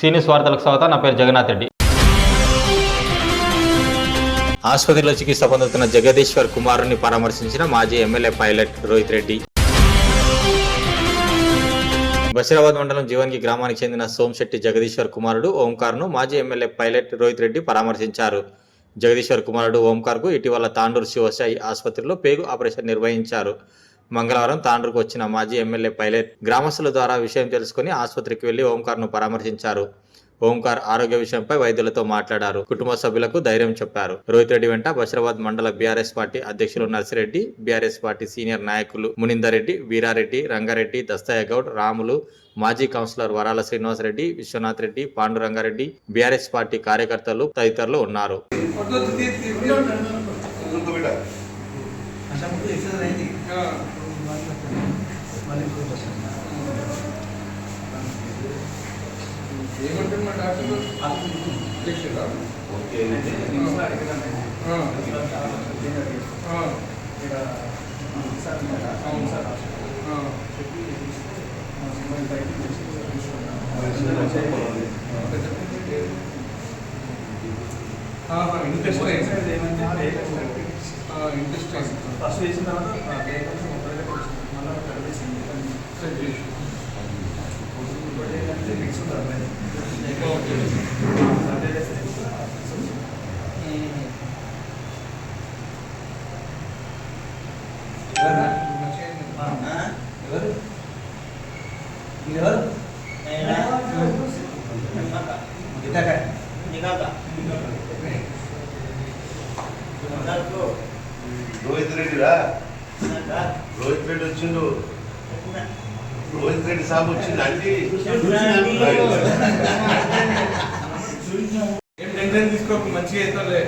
సీనియస్ వార్తలకు స్వాగతం. నా పేరు జగన్నాథ్ రెడ్డి. ఆసుపత్రిలో చికిత్స పొందుతున్న జగదీశ్వర్ కుమారుని పరామర్శించిన మాజీ ఎమ్మెల్యే పైలట్ రోహిత్ రెడ్డి. బషీరాబాద్ మండలం జీవన్కి గ్రామానికి చెందిన సోమశెట్టి జగదీశ్వర్ కుమారుడు ఓంకార్ను మాజీ ఎమ్మెల్యే పైలట్ రోహిత్ రెడ్డి పరామర్శించారు. జగదీశ్వర్ కుమారుడు ఓంకార్కు ఇటీవల తాండూరు శివసాయి ఆసుపత్రిలో పేగు ఆపరేషన్ నిర్వహించారు. మంగళవారం తాండూరుకు వచ్చిన మాజీ ఎమ్మెల్యే పైలట్ గ్రామస్తుల ద్వారా విషయం తెలుసుకుని ఆసుపత్రికి వెళ్ళి ఓంకార్ను పరామర్శించారు. ఓంకార్ ఆరోగ్య విషయంపై వైద్యులతో మాట్లాడారు. కుటుంబ సభ్యులకు ధైర్యం చెప్పారు. రోహిత్ రెడ్డి వెంట బషీరాబాద్ మండల బీఆర్ఎస్ పార్టీ అధ్యక్షులు నర్సిరెడ్డి బీఆర్ఎస్ పార్టీ సీనియర్ నాయకులు మునిందర్ రెడ్డి వీరారెడ్డి రంగారెడ్డి దస్తయ్య గౌడ్ రాములు మాజీ councillor Varala Srinivasa Reddy Vishwanath Reddy Panduranga Reddy BRS party కార్యకర్తలు తదితరులు ఉన్నారు. ఏమంటారు మా డాక్టర్ చేసిరా అవును సార్ ఇంట్రెస్ట్ ఇంట్రెస్ట్ ఫస్ట్ వేసిన తర్వాత ఎవరు రోహిత్ రెడ్డి రా? రోహిత్ రెడ్డి వచ్చిండు. రోహిత్ రెడ్డి సాబ్ వచ్చిండు అంటే? ఏం టెన్షన్ తీసుకోకు మంచిగా అవుతాలే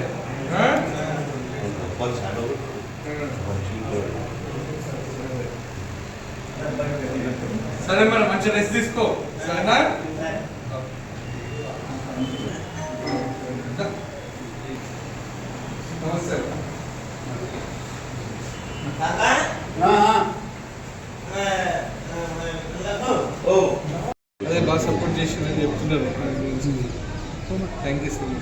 సరే మరి మంచి రెస్ట్ తీసుకో. సరేనా? నమస్తే. అదే బాగా సపోర్ట్ చేసిందని చెప్తున్నారు. Thank you sir